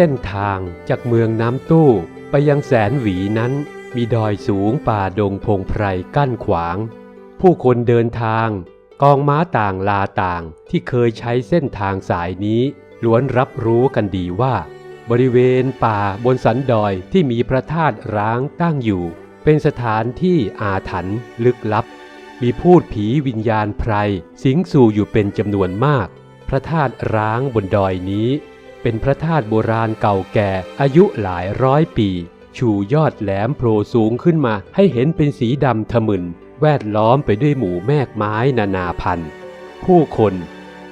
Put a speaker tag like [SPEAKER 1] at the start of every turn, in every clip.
[SPEAKER 1] เส้นทางจากเมืองน้ำตู้ไปยังแสนหวีนั้น มีดอยสูงป่าดงพงไพรกั้นขวาง ผู้คนเดินทาง กองม้าต่างลาต่างที่เคยใช้เส้นทางสายนี้ ล้วนรับรู้กันดีว่า บริเวณป่าบนสันดอยที่มีพระธาตุร้างตั้งอยู่ เป็นสถานที่อาถรรพ์ลึกลับ มีพูดผีวิญญาณไพรสิงสู่อยู่เป็นจำนวนมาก พระธาตุร้างบนดอยนี้ เป็นพระธาตุโบราณเก่าแก่อายุหลายร้อยปี ชูยอดแหลมโผล่สูงขึ้นมาให้เห็นเป็นสีดำทะมึน แวดล้อมไปด้วยหมู่แมกไม้นานาพันธุ์ ผู้คน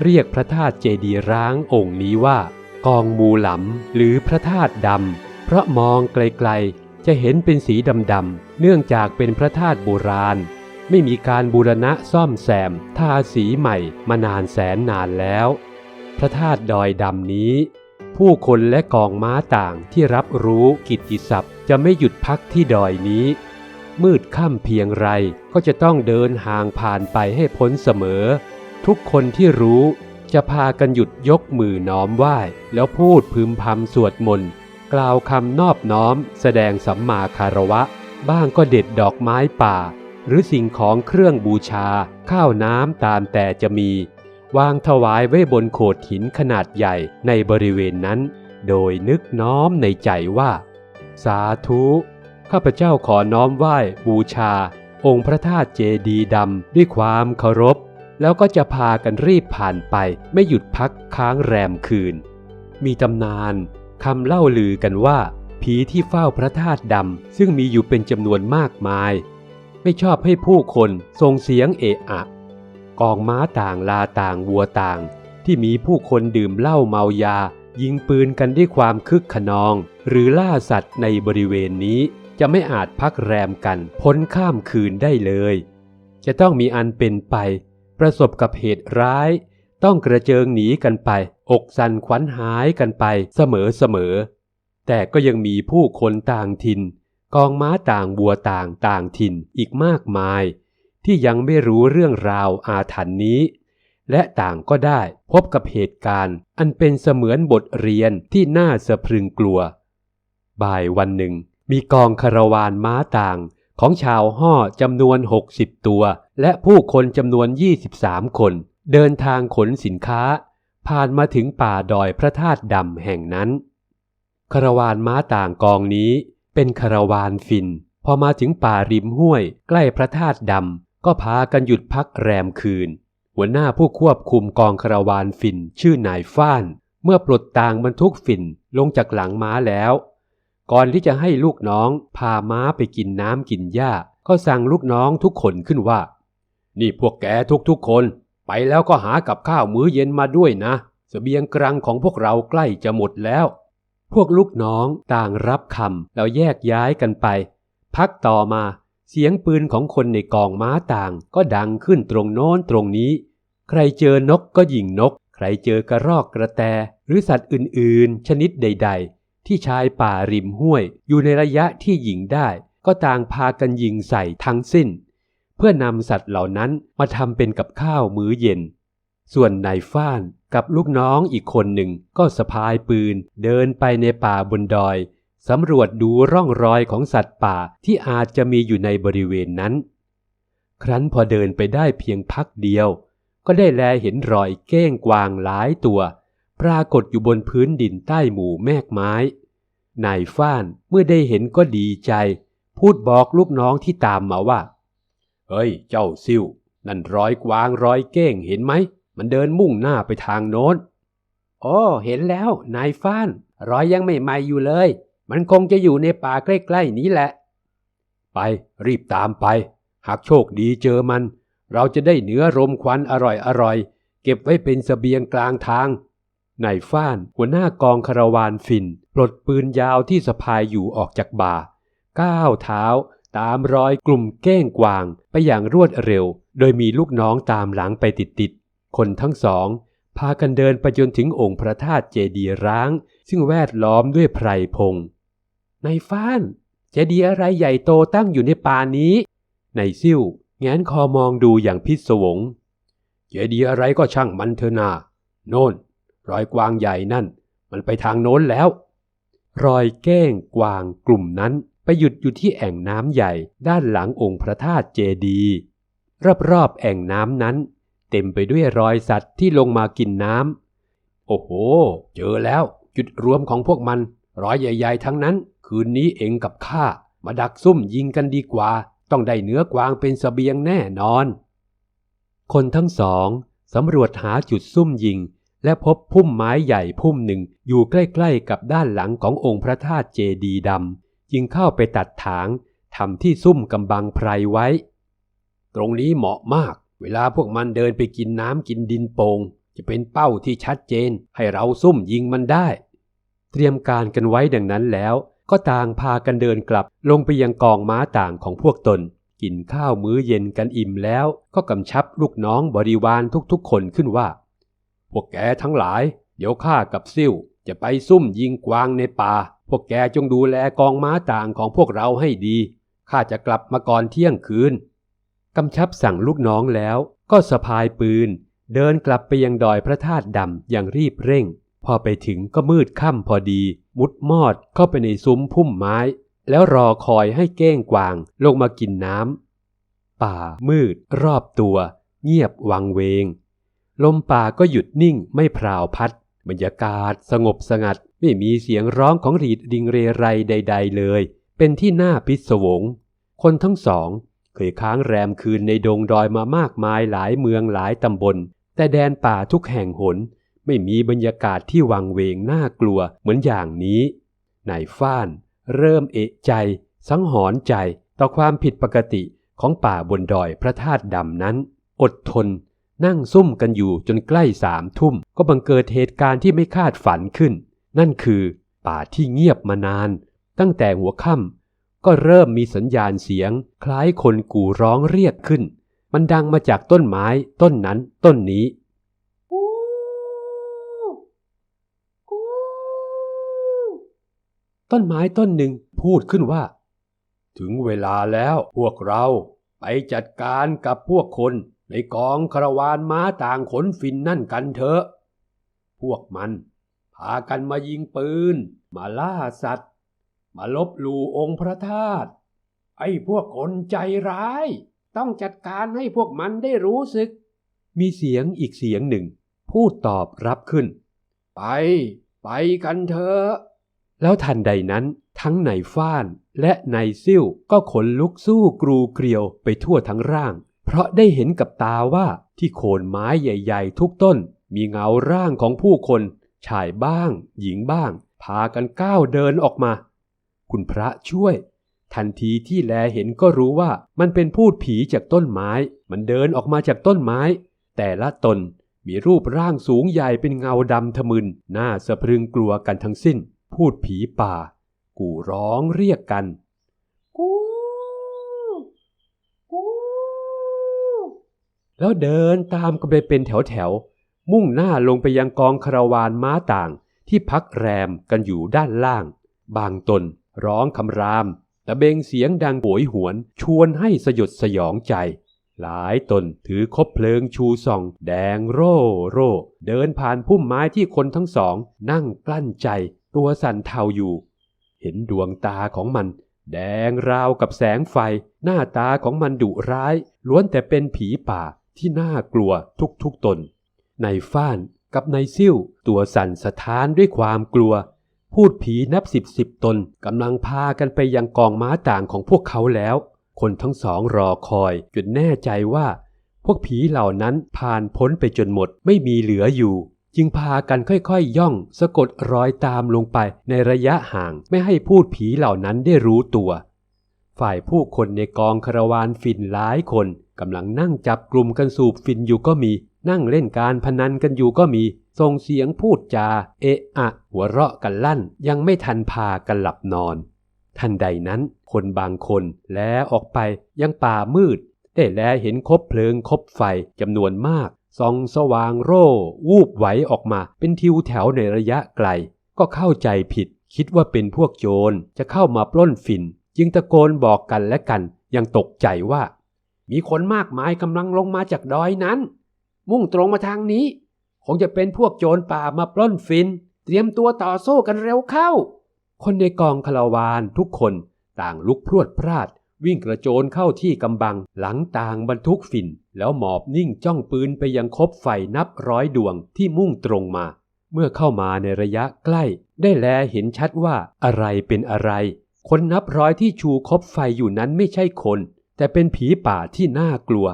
[SPEAKER 1] เรียกพระธาตุเจดียร้างองค์นี้ว่า กองมูหลำหรือพระธาตุดำเพราะมองไกลๆ จะเห็นเป็นสีดำๆเนื่องจากเป็นพระธาตุโบราณ ไม่มีการบูรณะซ่อมแซมทาสีใหม่มานานแสนนานแล้ว พระธาตุดอยดำนี้ ผู้คนและกองม้าต่างที่รับรู้กิตติศัพท์ จะไม่หยุดพักที่ดอยนี้ มืดค่ำเพียงไรก็จะต้องเดินห่างผ่านไปให้พ้นเสมอ ทุกคนที่รู้จะพากันหยุดยกมือน้อมไหว้แล้วพูดพึมพำสวดมนต์กล่าวคำนอบน้อม แสดงสัมมาคารวะ บ้างก็เด็ดดอกไม้ป่า หรือสิ่งของเครื่องบูชา ข้าวน้ำตามแต่จะมี วางถวายไว้บนโขดหินขนาดใหญ่ในบริเวณนั้น โดยนึกน้อมในใจว่า สาธุ ข้าพเจ้าขอน้อมไหว้บูชา องค์พระธาตุเจดีดำด้วยความเคารพ แล้วก็จะพากันรีบผ่านไปไม่หยุดพักค้างแรมคืน มีตำนานคำเล่าลือกันว่า ผีที่เฝ้าพระธาตุดำซึ่งมีอยู่เป็นจำนวนมากมาย ไม่ชอบให้ผู้คนส่งเสียงเอะอะ กองม้าต่างลาต่างวัวต่าง ที่มีผู้คนดื่มเหล้าเมายา ยิงปืนกันด้วยความคึกขนอง หรือล่าสัตว์ในบริเวณนี้จะไม่อาจพักแรมกันพ้นข้ามคืนได้เลย จะต้องมีอันเป็นไป ประสบกับเหตุร้าย ต้องกระเจิงหนีกันไป อกสันขวัญหายกันไปเสมอเสมอ แต่ก็ยังมีผู้คนต่างถิ่น กองม้าต่างวัวต่างต่างถิ่นอีกมากมาย ที่ยังไม่รู้เรื่องราวอาถรรพ์นี้ และต่างก็ได้พบกับเหตุการณ์อันเป็นเสมือนบทเรียนที่น่าสะพรึงกลัว บ่ายวันหนึ่ง มีกองคาราวานม้าต่างของชาวห่อจำนวน 60 ตัว และผู้คนจำนวน 23 คน เดินทางขนสินค้า ผ่านมาถึงป่าดอยพระธาตุดำแห่งนั้นคาราวานม้าต่างกองนี้ เป็นคาราวานฟิน พอมาถึงป่าริมห้วย ใกล้พระธาตุดำ ก็พากันหยุดพักแรมคืน หัวหน้าผู้ควบคุมกองคาราวานฟินชื่อนายฟ้าน เมื่อปลดต่างบรรทุกฝิ่นลงจากหลังม้าแล้ว ก่อนที่จะให้ลูกน้องพาม้าไปกินน้ำกินหญ้า ก็สั่งลูกน้องทุกคนขึ้นว่า นี่พวกแกทุกๆคน ไปแล้วก็หากับข้าวมื้อเย็นมาด้วยนะสเสบียงกลางของพวกเราใกล้จะหมดแล้ว พวกลูกน้องต่างรับคำแล้วแยกย้ายกันไป พักต่อมา เสียงปืนของคนในกองม้าต่างก็ดังขึ้นตรงโน้นตรงนี้ ใครเจอนกก็ยิงนก ใครเจอกระรอกกระแต หรือสัตว์อื่นๆ ชนิดใด ๆ ที่ชายป่าริมห้วย อยู่ในระยะที่ยิงได้ ก็ต่างพากันยิงใส่ทั้งสิ้น เพื่อนำสัตว์เหล่านั้นมาทำเป็นกับข้าวมื้อเย็น ส่วนนายฟ้านกับลูกน้องอีกคนหนึ่งก็สะพายปืนเดินไปในป่าบนดอย สำรวจดูร่องรอยของสัตว์ป่าที่อาจจะมีอยู่ในบริเวณนั้น ครั้นพอเดินไปได้เพียงพักเดียว ก็ได้แลเห็นรอยเก้งกวางหลายตัว ปรากฏอยู่บนพื้นดินใต้หมู่แมกไม้ นายฟ้านเมื่อได้เห็นก็ดีใจ พูดบอกลูกน้องที่ตามมาว่า เฮ้ย เจ้าซิ่วนั่นรอยกวางรอยเก้งเห็นไหม มันเดินมุ่งหน้าไปทางโน้น โอ้ เห็นแล้ว นายฟ้าน รอยยังไม่ใหม่อยู่เลย มันคงจะอยู่ในป่าใกล้ๆนี้แหละ ไปรีบตามไป หากโชคดีเจอมัน เราจะได้เนื้อรมควันอร่อยๆ เก็บไว้เป็นสเสบียงกลางทางนายฟ้านหัวหน้ากองคาราวานฟินปลดปืนยาวที่สะพายอยู่ออกจากบ่า ก้าวเท้า ตามรอยกลุ่มเก้งกวางไปอย่างรวดเร็ว โดยมีลูกน้องตามหลังไปติดๆ คนทั้งสอง พากันเดินไปจนถึงองค์พระธาตุเจดีย์ร้าง ซึ่งแวดล้อมด้วยไพรพง นายฟ้านเจดีย์อะไรใหญ่โตตั้งอยู่ในป่านี้นายซิ่วแงนคอมองดูอย่างพิศวง เจดีย์อะไรก็ช่างมันเถอะนาโน่น รอยกวางใหญ่นั่น มันไปทางโน้นแล้ว รอยเก้งกวางกลุ่มนั้นไปหยุดอยู่ที่แอ่งน้ำใหญ่ด้านหลังองค์พระธาตุเจดีย์รอบๆแอ่งน้ำนั้น เต็มไปด้วยรอยสัตว์ที่ลงมากินน้ำโอ้โห เจอแล้ว จุดรวมของพวกมัน รอยใหญ่ ๆ ทั้งนั้น คืนนี้เองกับข้ามาดักซุ่มยิงกันดีกว่า ต้องได้เนื้อกวางเป็นสเสบียงแน่นอน คนทั้งสองสำรวจหาจุดซุ่มยิง และพบพุ่มไม้ใหญ่พุ่มหนึ่งอยู่ใกล้ๆกับด้านหลังขององค์พระธาตุเจดีดำจึงเข้าไปตัดถางทำที่ซุ่มกำบังไพรไว้ ตรงนี้เหมาะมาก เวลาพวกมันเดินไปกินน้ำกินดินโปง่งจะเป็นเป้าที่ชัดเจนให้เราซุ่มยิงมันได้ เตรียมการกันไว้ดังนั้นแล้ว ก็ต่างพากันเดินกลับลงไปยังกองม้าต่างของพวกตน กินข้าวมื้อเย็นกันอิ่มแล้ว ก็กำชับลูกน้องบริวารทุกๆคนขึ้นว่า พวกแกทั้งหลาย เดี๋ยวข้ากับซิ่วจะไปซุ่มยิงกวางในป่า พวกแกจงดูแลกองม้าต่างของพวกเราให้ดี ข้าจะกลับมาก่อนเที่ยงคืน กำชับสั่งลูกน้องแล้ว ก็สะพายปืน เดินกลับไปยังดอยพระธาตุดำอย่างรีบเร่ง พอไปถึงก็มืดค่ำพอดี มุดมอดเข้าไปในซุ้มพุ่มไม้ แล้วรอคอยให้เก้งกวางลงมากินน้ำป่ามืดรอบตัว เงียบวังเวง ลมป่าก็หยุดนิ่งไม่พราวพัด บรรยากาศสงบสงัด ไม่มีเสียงร้องของรีดดิงเรไรใด ๆ เลย เป็นที่น่าพิศวง คนทั้งสองเคยค้างแรมคืนในดงดอยมามากมายหลายเมืองหลายตำบล แต่แดนป่าทุกแห่งหน ไม่มีบรรยากาศที่วังเวงน่ากลัวเหมือนอย่างนี้นายฟ้าน เริ่มเอะใจ สังหรณ์ใจต่อความผิดปกติของป่าบนดอยพระธาตุดำนั้น อดทน นั่งซุ่มกันอยู่จนใกล้สามทุ่ม ก็บังเกิดเหตุการณ์ที่ไม่คาดฝันขึ้น นั่นคือป่าที่เงียบมานาน ตั้งแต่หัวค่ำก็เริ่มมีสัญญาณเสียง คล้ายคนกู่ร้องเรียกขึ้น มันดังมาจากต้นไม้ต้นนั้นต้นนี้ ต้นไม้ต้นหนึ่งพูดขึ้นว่า ถึงเวลาแล้วพวกเราไปจัดการกับพวกคนในกองคารวานม้าต่างขนฟินนั่นกันเถอะ พวกมันพากันมายิงปืน มาล่าสัตว์ มาลบหลู่องค์พระธาตุไอ้พวกคนใจร้าย ต้องจัดการให้พวกมันได้รู้สึก มีเสียงอีกเสียงหนึ่ง พูดตอบรับขึ้น ไป ไปกันเถอะ แล้วทันใดนั้นทั้งในฟ้านและในซิ่วก็ขนลุกสู้กรูเกลียวไปทั่วทั้งร่าง เพราะได้เห็นกับตาว่าที่โคนไม้ใหญ่ๆ ทุกต้น มีเงาร่างของผู้คน ชายบ้าง หญิงบ้าง พากันก้าวเดินออกมา คุณพระช่วย ทันทีที่แลเห็นก็รู้ว่ามันเป็นพูดผีจากต้นไม้ มันเดินออกมาจากต้นไม้ แต่ละตนมีรูปร่างสูงใหญ่เป็นเงาดำทะมึนน่าสะพรึงกลัวกันทั้งสิ้น พูดผีป่า กูร้องเรียกกัน กู กู แล้วเดินตามกันไปเป็นแถวแถวๆมุ่งหน้าลงไปยังกองคาราวานม้าต่างที่พักแรมกันอยู่ด้านล่าง บางตนร้องคำรามตะเบงเสียงดังโหยหวน ชวนให้สยดสยองใจ หลายตนถือคบเพลิงชูส่อง แดงโร่โร่ เดินผ่านพุ่มไม้ที่คนทั้งสอง นั่งกลั้นใจ ตัวสั่นเทาอยู่ เห็นดวงตาของมัน แดงราวกับแสงไฟ หน้าตาของมันดุร้าย ล้วนแต่เป็นผีป่าที่น่ากลัวทุกๆตน ในายฟ้านกับนายซิ่วตัวสั่นสะท้านด้วยความกลัว พูดผีนับสิบสิบตนกำลังพากันไปยังกองม้าต่างของพวกเขาแล้ว คนทั้งสองรอคอยจนแน่ใจว่า พวกผีเหล่านั้นผ่านพ้นไปจนหมดไม่มีเหลืออยู่ จึงพากันค่อยๆย่อง สะกดรอยตามลงไปในระยะห่างไม่ให้พูดผีเหล่านั้นได้รู้ตัว ฝ่ายผู้คนในกองคารวานฟินหลายคนกำลังนั่งจับกลุ่มกันสูบฟินอยู่ก็มี นั่งเล่นการพนันกันอยู่ก็มีส่งเสียงพูดจา เอะอะ หัวเราะกันลั่น ยังไม่ทันพากันหลับนอน ทันใดนั้น คนบางคนแลออกไปยังป่ามืด ได้แลเห็นคบเพลิงคบไฟจำนวนมาก ส่องสว่างโร่วูบไหวออกมา เป็นทิวแถวในระยะไกล ก็เข้าใจผิด คิดว่าเป็นพวกโจรจะเข้ามาปล้นฝิ่น จึงตะโกนบอกกันและกัน ยังตกใจว่า มีคนมากมายกำลังลงมาจากดอยนั้น มุ่งตรงมาทางนี้ คงจะเป็นพวกโจรป่ามาปล้นฟิน
[SPEAKER 2] เตรียมตัวต่อสู้กันเร็วเข้า
[SPEAKER 1] คนในกองคาราวานทุกคนต่างลุกพรวดพลาด วิ่งกระโจนเข้าที่กำบัง หลังต่างบรรทุกฝิ่น แล้วหมอบนิ่งจ้องปืนไปยังคบไฟนับร้อยดวงที่มุ่งตรงมา เมื่อเข้ามาในระยะใกล้ ได้แลเห็นชัดว่าอะไรเป็นอะไร คนนับร้อยที่ชูคบไฟอยู่นั้นไม่ใช่คน แต่เป็นผีป่าที่น่ากลัว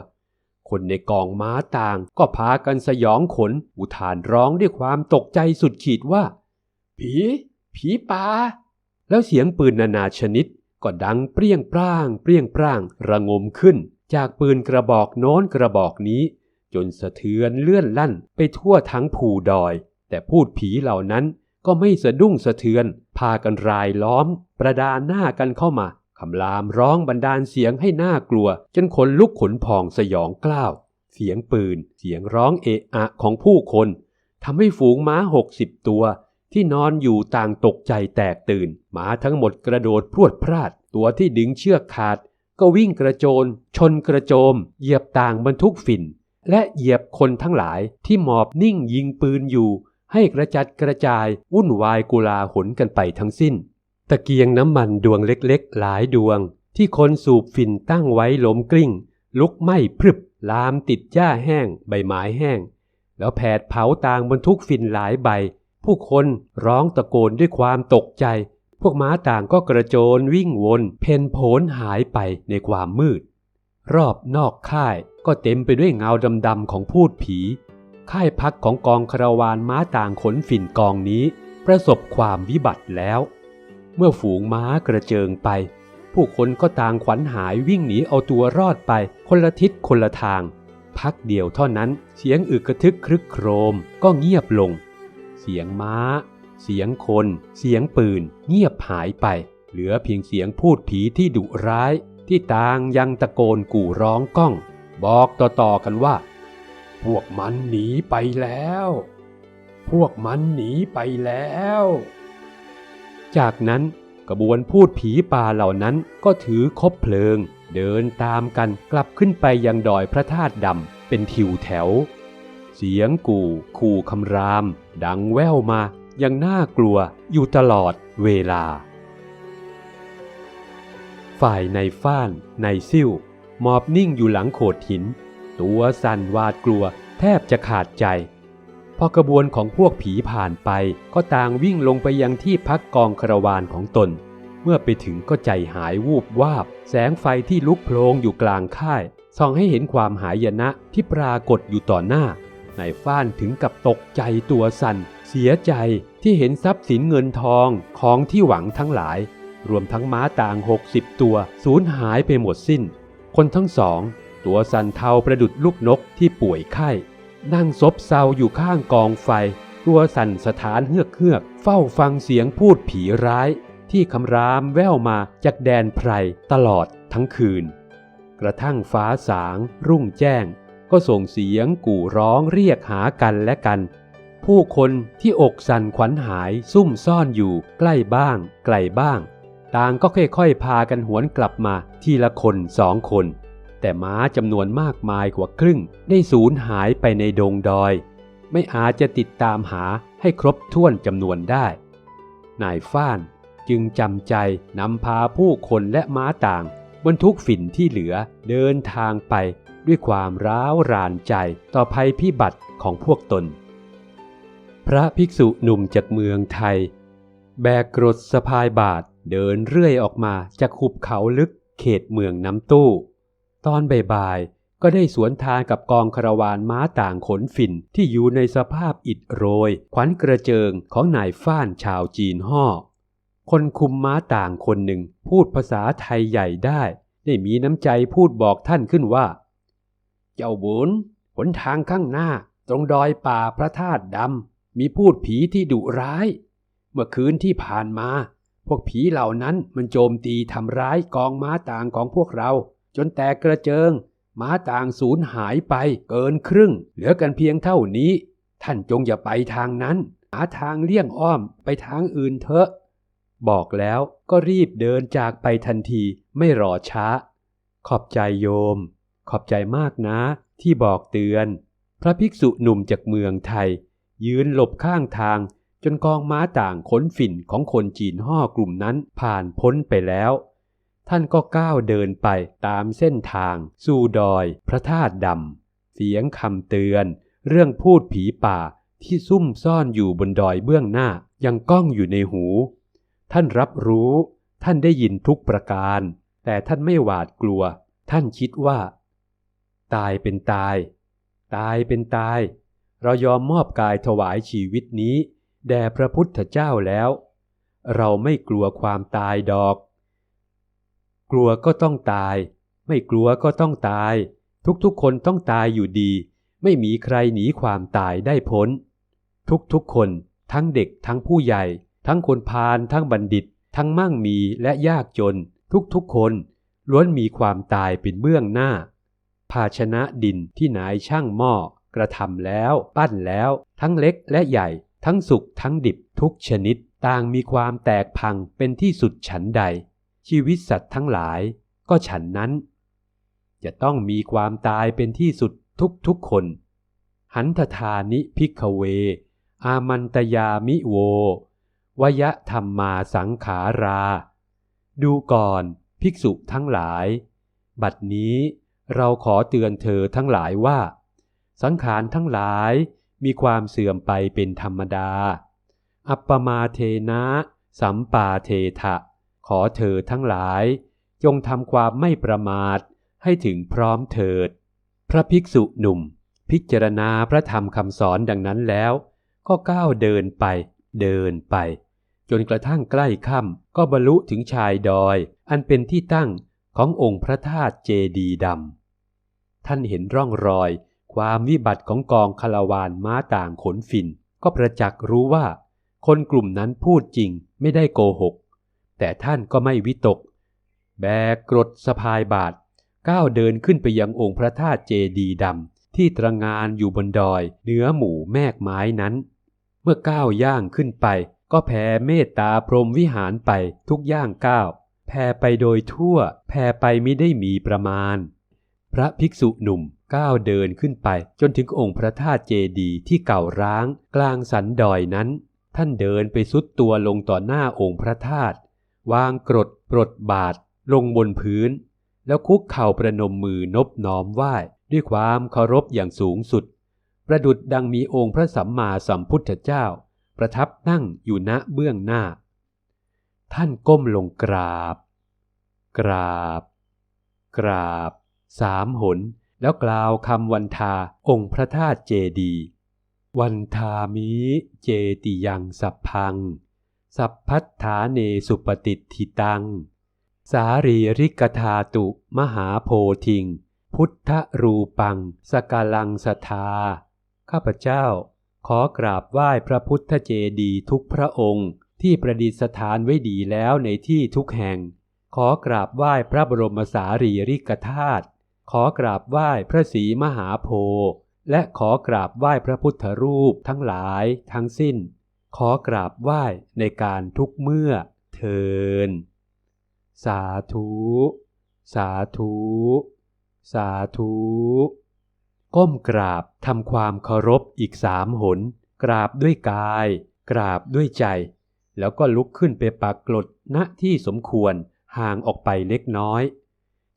[SPEAKER 1] คนในกองม้าต่างก็พากันสยองขน อุทานร้องด้วยความตกใจสุดขีดว่า ผี ผีป่าแล้วเสียงปืนนานาชนิด ก็ดังเปรี้ยงปร้าง เปรี้ยงปร้าง ระงมขึ้น จากปืนกระบอกโน้นกระบอกนี้ จนสะเทือนเลื่อนลั่นไปทั่วทั้งภูดอย แต่พูดผีเหล่านั้นก็ไม่สะดุ้งสะเทือน พากันรายล้อม ประดานหน้ากันเข้ามาคำรามร้องบันดาลเสียงให้น่ากลัว จนขนลุกขนพองสยองกล้าว เสียงปืน เสียงร้องเอะอะของผู้คนทำให้ฝูงม้าหกสิบตัว ที่นอนอยู่ต่างตกใจแตกตื่น หมาทั้งหมดกระโดดพรวดพลาด ตัวที่ดึงเชือกขาด ก็วิ่งกระโจน ชนกระโจม เหยียบต่างบรรทุกฝิ่น และเหยียบคนทั้งหลายที่หมอบนิ่งยิงปืนอยู่ ให้กระจัดกระจายวุ่นวายกุลาหนกันไปทั้งสิ้น ตะเกียงน้ำมันดวงเล็กๆ หลายดวง ที่คนสูบฝิ่นตั้งไว้ล้มกลิ้ง ลุกไหม้พรึบลามติดหญ้าแห้ง ใบไม้แห้ง แล้วแผดเผาต่างบรรทุกฝิ่นหลายใบ ผู้คนร้องตะโกนด้วยความตกใจ พวกม้าต่างก็กระโจนวิ่งวนเพนโผนหายไปในความมืด รอบนอกค่ายก็เต็มไปด้วยเงาดำๆของพูดผี ค่ายพักของกองคาราวานม้าต่างขนฝิ่นกองนี้ ประสบความวิบัติแล้ว เมื่อฝูงม้ากระเจิงไป ผู้คนก็ต่างขวัญหายวิ่งหนีเอาตัวรอดไปคนละทิศคนละทาง พักเดียวเท่านั้นเสียงอึกกระทึกครึกโครมก็เงียบลง เสียงม้า เสียงคน เสียงปืน เงียบหายไป เหลือเพียงเสียงพูดผีที่ดุร้าย ที่ต่างยังตะโกนกู่ร้องก้อง บอกต่อๆกันว่า พวกมันหนีไปแล้ว พวกมันหนีไปแล้ว จากนั้นกระบวนพูดผีป่าเหล่านั้นก็ถือคบเพลิง เดินตามกันกลับขึ้นไปยังดอยพระธาตุดำเป็นทิวแถว เสียงกู่ ขู่คำราม ดังแว่วมายังน่ากลัวอยู่ตลอดเวลา ฝ่ายในฟ้านในซิ่วหมอบนิ่งอยู่หลังโขดหิน ตัวสั่นวาดกลัวแทบจะขาดใจ พอกระบวนของพวกผีผ่านไปก็ต่างวิ่งลงไปยังที่พักกองคารวานของตน เมื่อไปถึงก็ใจหายวูบวาบ แสงไฟที่ลุกโพลงอยู่กลางค่ายส่องให้เห็นความหายนะที่ปรากฏอยู่ต่อหน้า นายฟ้านถึงกับตกใจตัวสั่น เสียใจที่เห็นทรัพย์สินเงินทองของที่หวังทั้งหลาย รวมทั้งม้าต่างหกสิบตัวสูญหายไปหมดสิ้น คนทั้งสอง ตัวสันเทาประดุดลูกนกที่ป่วยไข้ นั่งซบเซาอยู่ข้างกองไฟ ตัวสันสถานเฮือกเฮือก เฝ้าฟังเสียงพูดผีร้าย ที่คำรามแว่วมาจากแดนไพรตลอดทั้งคืน กระทั่งฟ้าสาง รุ่งแจ้ง ก็ส่งเสียงกู่ร้องเรียกหากันและกัน ผู้คนที่อกสั่นขวัญหายซุ่มซ่อนอยู่ใกล้บ้าง ไกลบ้าง ต่างก็ค่อยๆพากันหวนกลับมาทีละคนสองคน แต่ม้าจำนวนมากมายกว่าครึ่ง ได้สูญหายไปในดงดอย ไม่อาจจะติดตามหาให้ครบถ้วนจำนวนได้ นายฟ้านจึงจำใจนำพาผู้คนและม้าต่างบนทุกฝิ่นที่เหลือเดินทางไป ด้วยความร้าวรานใจต่อภัยพิบัติของพวกตน พระภิกษุหนุ่มจากเมืองไทย แบกกรดสะพายบาทเดินเรื่อยออกมาจากหุบเขาลึกเขตเมืองน้ำตู้ ตอนบ่ายๆก็ได้สวนทางกับกองคารวานม้าต่างขนฝิ่นที่อยู่ในสภาพอิดโรย ขวัญกระเจิงของนายฟ้านชาวจีนห่อคนคุมม้าต่างคนหนึ่งพูดภาษาไทยใหญ่ได้ ได้มีน้ำใจพูดบอกท่านขึ้นว่า เจ้าบุญหนทางข้างหน้าตรงดอยป่าพระธาตุดำมีพูดผีที่ดุร้าย เมื่อคืนที่ผ่านมา พวกผีเหล่านั้นมันโจมตีทำร้ายกองม้าต่างของพวกเรา จนแตกกระเจิง ม้าต่างสูญหายไปเกินครึ่ง เหลือกันเพียงเท่านี้ ท่านจงอย่าไปทางนั้น หาทางเลี่ยงอ้อมไปทางอื่นเถอะ บอกแล้วก็รีบเดินจากไปทันทีไม่รอช้า ขอบใจโยม ขอบใจมากนะ ที่บอกเตือน พระภิกษุหนุ่มจากเมืองไทย ยืนหลบข้างทาง จนกองม้าต่างขนฝิ่นของคนจีนห่อกลุ่มนั้นผ่านพ้นไปแล้ว ท่านก็ก้าวเดินไปตามเส้นทาง สู่ดอย พระธาตุดำเสียงคำเตือน เรื่องพูดผีป่าที่ซุ่มซ่อนอยู่บนดอยเบื้องหน้ายังก้องอยู่ในหู ท่านรับรู้ ท่านได้ยินทุกประการ แต่ท่านไม่หวาดกลัว ท่านคิดว่า ตายเป็นตาย ตายเป็นตาย เรายอมมอบกายถวายชีวิตนี้ แด่พระพุทธเจ้าแล้ว เราไม่กลัวความตายดอก กลัวก็ต้องตาย ไม่กลัวก็ต้องตาย ทุกๆคนต้องตายอยู่ดี ไม่มีใครหนีความตายได้พ้น ทุกๆคนทั้งเด็กทั้งผู้ใหญ่ ทั้งคนพาลทั้งบัณฑิต ทั้งมั่งมีและยากจน ทุกๆคนล้วนมีความตายเป็นเบื้องหน้า ภาชนะดินที่นายช่างหม้อกระทำแล้ว ปั้นแล้ว ทั้งเล็กและใหญ่ ทั้งสุกทั้งดิบทุกชนิดต่างมีความแตกพังเป็นที่สุดฉันใด ชีวิตสัตว์ทั้งหลายก็ฉันนั้น จะต้องมีความตายเป็นที่สุดทุกๆคน หันทธานิพิกเว อามันตยามิโววยธรรมมาสังขารา ดูก่อนภิกษุทั้งหลาย บัดนี้ เราขอเตือนเธอทั้งหลายว่า สังขารทั้งหลายมีความเสื่อมไปเป็นธรรมดา อัปปมาเทนะ สัมปาเทถะขอเธอทั้งหลาย จงทำความไม่ประมาทให้ถึงพร้อมเถิด พระภิกษุหนุ่ม พิจารณาพระธรรมคำสอนดังนั้นแล้ว ก็ก้าวเดินไป เดินไป จนกระทั่งใกล้ค่ำก็บรรลุถึงชายดอย อันเป็นที่ตั้งขององค์พระธาตุเจดีดำ ท่านเห็นร่องรอย ความวิบัติของกองคาราวานม้าต่างขนฝิ่นก็ประจักษ์รู้ว่า คนกลุ่มนั้นพูดจริงไม่ได้โกหก แต่ท่านก็ไม่วิตก แบกกรดสะพายบาทก้าวเดินขึ้นไปยังองค์พระธาตุเจดีดำที่ตระงานอยู่บนดอยเหนือหมู่แมกไม้นั้น เมื่อก้าวย่างขึ้นไป ก็แผ่เมตตาพรหมวิหารไปทุกย่างก้าวแผ่ไปโดยทั่ว แผ่ไปไม่ได้มีประมาณ พระภิกษุหนุ่มก้าวเดินขึ้นไป จนถึงองค์พระธาตุเจดีย์ที่เก่าร้าง กลางสันดอยนั้น ท่านเดินไปสุดตัวลงต่อหน้าองค์พระธาตุวางกรดปรดบาทลงบนพื้น แล้วคุกเข่าประนมมือนบน้อมไหว้ด้วยความเคารพอย่างสูงสุด ประดุดดังมีองค์พระสัมมาสัมพุทธเจ้า ประทับนั่งอยู่ณเบื้องหน้า ท่านก้มลงกราบ กราบ กราบ สามหน แล้วกล่าวคำวันทาองค์พระธาตุเจดี วันทามิเจติยังสัพพัง สัพพัทธาเนสุปฏิทิตัง สารีริกธาตุมหาโพธิง พุทธรูปัง สกาลังสทา ข้าพเจ้า ขอกราบไหว้พระพุทธเจดีทุกพระองค์ที่ประดิษฐานไว้ดีแล้วในที่ทุกแห่ง ขอกราบไหว้พระบรมสารีริกธาตุ ขอกราบไหว้พระศรีมหาโพธิ์และขอกราบไหว้พระพุทธรูปทั้งหลายทั้งสิ้น ขอกราบไหว้ในการทุกเมื่อเทิน สาธุ สาธุ สาธุ ก้มกราบทำความเคารพอีกสามหน กราบด้วยกาย กราบด้วยใจ แล้วก็ลุกขึ้นไปปากกรดณที่สมควรห่างออกไปเล็กน้อย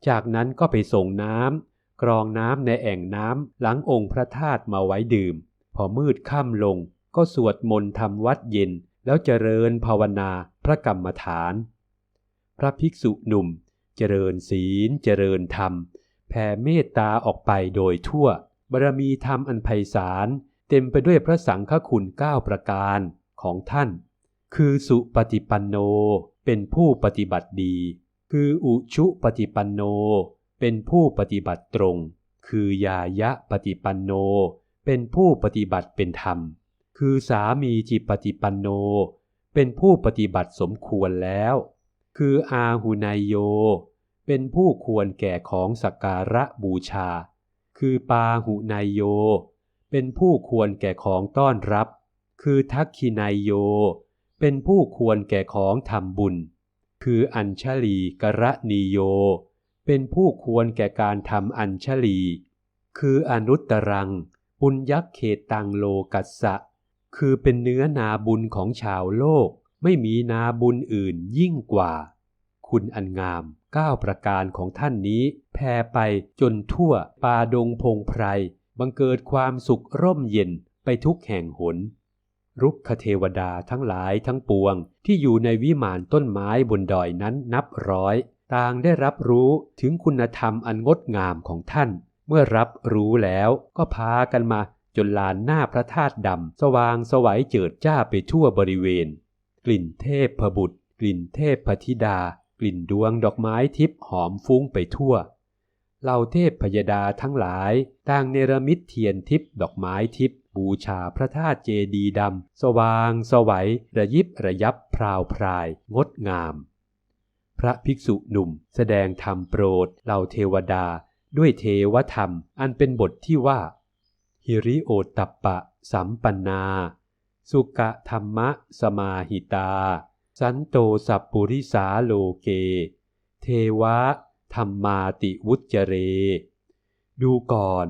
[SPEAKER 1] จากนั้นก็ไปส่งน้ำกรองน้ำในแอ่งน้ำหลังองค์พระธาตุมาไว้ดื่ม พอมืดค่ำลง ก็สวดมนต์ทำวัดเย็น แล้วเจริญภาวนาพระกรรมฐาน พระภิกษุหนุ่ม เจริญศีล เจริญธรรม แผ่เมตตาออกไปโดยทั่วบารมีธรรมอันไพศาลเต็มไปด้วยพระสังฆคุณเก้าประการของท่าน คือสุปฏิปันโน เป็นผู้ปฏิบัติดี คืออุชุปฏิปันโน เป็นผู้ปฏิบัติตรง คือยายะปฏิปันโน เป็นผู้ปฏิบัติเป็นธรรม คือสามีจิปฏิปันโน เป็นผู้ปฏิบัติสมควรแล้ว คืออาหุนายโย เป็นผู้ควรแก่ของสักการะบูชา คือปาหุนายโย เป็นผู้ควรแก่ของต้อนรับ คือทักขินายโย เป็นผู้ควรแก่ของทำบุญ คืออัญชลีกระนีโย เป็นผู้ควรแก่การทำอัญชลี คืออนุตตรัง ปุญยักเขตังโลกัสสะ คือเป็นเนื้อนาบุญของชาวโลก ไม่มีนาบุญอื่นยิ่งกว่า คุณอันงามเก้าประการของท่านนี้แผ่ไปจนทั่วป่าดงพงไพรบังเกิดความสุขร่มเย็นไปทุกแห่งหน รุกขเทวดาทั้งหลายทั้งปวง ที่อยู่ในวิมานต้นไม้บนดอยนั้นนับร้อย ต่างได้รับรู้ถึงคุณธรรมอันงดงามของท่าน เมื่อรับรู้แล้วก็พากันมาจนลานหน้าพระธาตุดำ สว่างสวัยเจิดจ้าไปทั่วบริเวณ กลิ่นเทพพบุตร กลิ่นเทพพธิดา กลิ่นดวงดอกไม้ทิพหอมฟุ้งไปทั่วเหล่าเทพพยดาทั้งหลายต่างเนรมิตเทียนทิพดอกไม้ทิพ บูชาพระธาตุเจดีดำสว่างสวัยระยิบระยับพราวพราย งดงาม พระภิกษุหนุ่มแสดงธรรมโปรดเหล่าเทวดา ด้วยเทวธรรมอันเป็นบทที่ว่าฮิริโอตตัปปะ สัมปันนา สุกะธรรมะสมาหิตา สันโตสัพปุริสาโลเก เทวะธรรมาติวุจเจเร ดูก่อน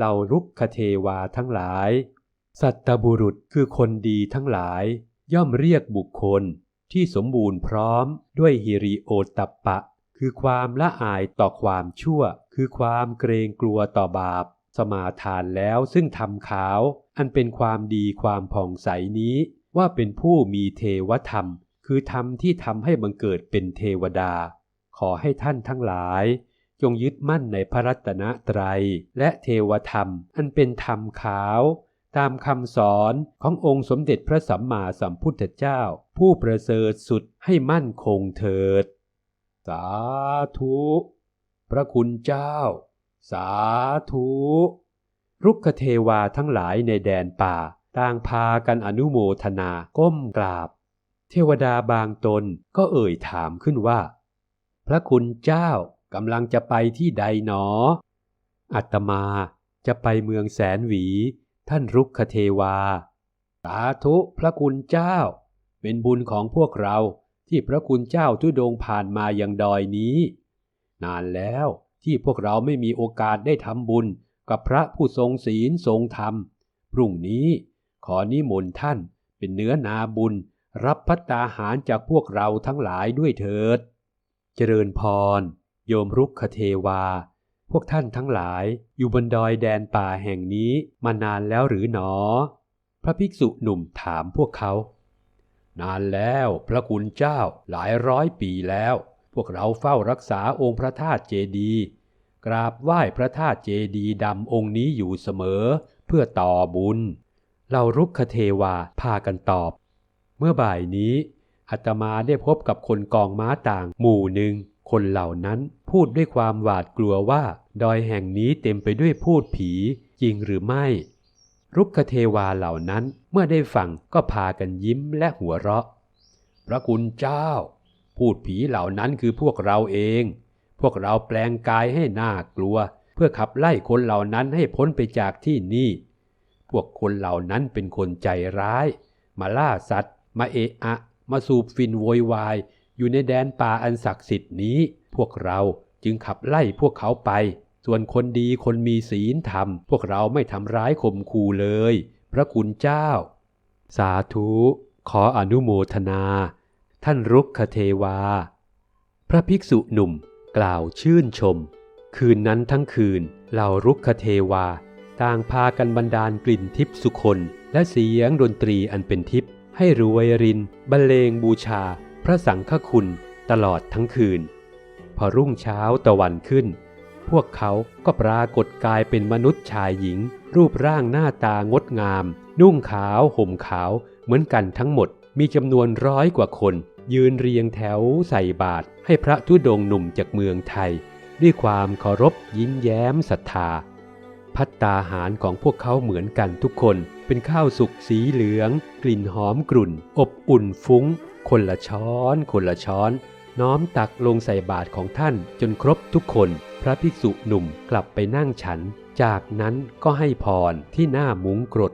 [SPEAKER 1] เหล่ารุกขเทวาทั้งหลาย สัตบุรุษคือคนดีทั้งหลาย ย่อมเรียกบุคคลที่สมบูรณ์พร้อมด้วยฮิริโอตตัปปะ คือความละอายต่อความชั่ว คือความเกรงกลัวต่อบาป สมาทานแล้วซึ่งทำขาว อันเป็นความดีความผ่องใสนี้ ว่าเป็นผู้มีเทวธรรม คือธรรมที่ทำให้บังเกิดเป็นเทวดา ขอให้ท่านทั้งหลาย จงยึดมั่นในพระรัตนตรัย และเทวธรรม อันเป็นธรรมขาว ตามคำสอนขององค์สมเด็จพระสัมมาสัมพุทธเจ้า ผู้ประเสริฐสุดให้มั่นคงเถิด สาธุ พระคุณเจ้า สาธุรุกขเทวาทั้งหลายในแดนป่า ต่างพากันอนุโมทนาก้มกราบ เทวดาบางตนก็เอ่ยถามขึ้นว่า พระคุณเจ้า กำลังจะไปที่ใดหนอ อัตมาจะไปเมืองแสนหวี ท่านรุกขเทวา สาธุพระคุณเจ้า เป็นบุญของพวกเราที่พระคุณเจ้าทุดงผ่านมาอยังดอยนี้ นานแล้วที่พวกเราไม่มีโอกาสได้ทำบุญกับพระผู้ทรงศีลทรงธรรม พรุ่งนี้ขอนิมนต์ท่านเป็นเนื้อนาบุญ รับพัตตาหารจากพวกเราทั้งหลายด้วยเถิด เจริญพร โยมรุกขเทวา พวกท่านทั้งหลายอยู่บนดอยแดนป่าแห่งนี้มานานแล้วหรือหนอ พระภิกษุหนุ่มถามพวกเขา นานแล้วพระคุณเจ้าหลายร้อยปีแล้ว พวกเราเฝ้ารักษาองค์พระธาตุเจดีย์กราบไหว้พระธาตุเจดีย์ดำองค์นี้อยู่เสมอเพื่อต่อบุญ เรารุกขเทวาพากันตอบ เมื่อบ่ายนี้อาตมาได้พบกับคนกองม้าต่างหมู่หนึ่ง คนเหล่านั้นพูดด้วยความหวาดกลัวว่า ดอยแห่งนี้เต็มไปด้วยพูดผีจริงหรือไม่ รุกขเทวาเหล่านั้นเมื่อได้ฟังก็พากันยิ้มและหัวเราะ พระคุณเจ้า พูดผีเหล่านั้นคือพวกเราเอง พวกเราแปลงกายให้น่ากลัว เพื่อขับไล่คนเหล่านั้นให้พ้นไปจากที่นี่ พวกคนเหล่านั้นเป็นคนใจร้าย มาล่าสัตว์ มาเอะอะ มาสูบฟินโวยวาย อยู่ในแดนป่าอันศักดิ์สิทธิ์นี้ พวกเราจึงขับไล่พวกเขาไป ส่วนคนดีคนมีศีลธรรม พวกเราไม่ทำร้ายข่มขู่เลย พระคุณเจ้า สาธุ ขออนุโมทนา ท่านรุกขเทวา พระภิกษุหนุ่มกล่าวชื่นชม คืนนั้นทั้งคืนเหล่ารุกขเทวา ต่างพากันบันดาลกลิ่นทิพสุคนและเสียงดนตรีอันเป็นทิพให้รวยรินบรรเลงบูชา ระสังฆคุณตลอดทั้งคืน พอรุ่งเช้าตะวันขึ้น พวกเขาก็ปรากฏกายเป็นมนุษย์ชายหญิง รูปร่างหน้าตางดงาม นุ่งขาวห่มขาวเหมือนกันทั้งหมดมีจำนวนร้อยกว่าคน ยืนเรียงแถวใส่บาตรให้พระธุดงหนุ่มจากเมืองไทย ด้วยความเคารพยิ้มแย้มศรัทธา พัตตาหารของพวกเขาเหมือนกันทุกคน เป็นข้าวสุกสีเหลือง กลิ่นหอมกรุ่น อบอุ่นฟุ้ง คนละช้อน คนละช้อน น้อมตักลงใส่บาตรของท่านจนครบทุกคน พระภิกษุหนุ่มกลับไปนั่งฉัน จากนั้นก็ให้พรที่หน้ามุ้งกรด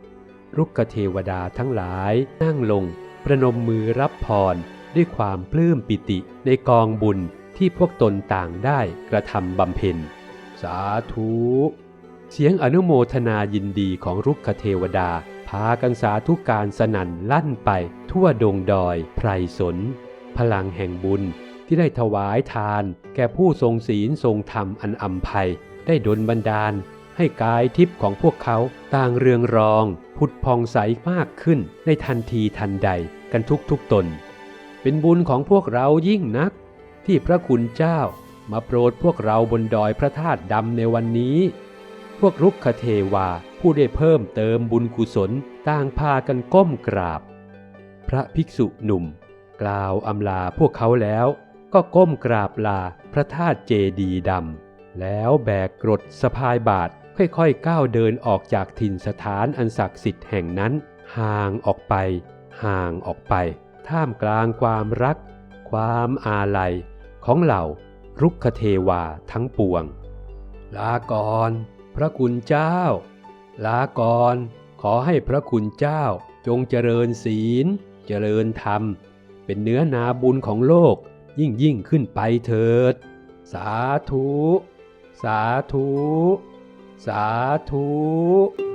[SPEAKER 1] รุกขเทวดาทั้งหลาย นั่งลง ประนมมือรับพรด้วยความปลื้มปิติในกองบุญที่พวกตนต่างได้กระทำบำเพ็ญ สาธุ เสียงอนุโมทนายินดีของรุกขเทวดา พากันสาธุการสนั่นลั่นไป ทั่วดงดอยไพรสน พลังแห่งบุญที่ได้ถวายทาน แก่ผู้ทรงศีลทรงธรรมอันอัมภัย ได้ดลบันดาล ให้กายทิพย์ของพวกเขาต่างเรืองรองผุดพองใสมากขึ้นในทันทีทันใดกันทุกทุกตน เป็นบุญของพวกเรายิ่งนัก ที่พระคุณเจ้ามาโปรดพวกเราบนดอยพระธาตุดำในวันนี้ พวกรุกขเทวาผู้ได้เพิ่มเติมบุญกุศลต่างพากันก้มกราบ พระภิกษุหนุ่ม กล่าวอำลาพวกเขาแล้วก็ก้มกราบลาพระธาตุเจดีดำแล้วแบกกรดสะพายบาทค่อยๆก้าวเดินออกจากถิ่นสถานอันศักดิ์สิทธิ์แห่งนั้น ห่างออกไป ห่างออกไป ท่ามกลางความรัก ความอาลัยของเหล่ารุกขเทวาทั้งปวง ลาก่อน พระคุณเจ้า ลากร ขอให้พระคุณเจ้า จงเจริญศีล เจริญธรรม เป็นเนื้อนาบุญของโลกยิ่งยิ่งขึ้นไปเถิด สาธุ สาธุ สาธุ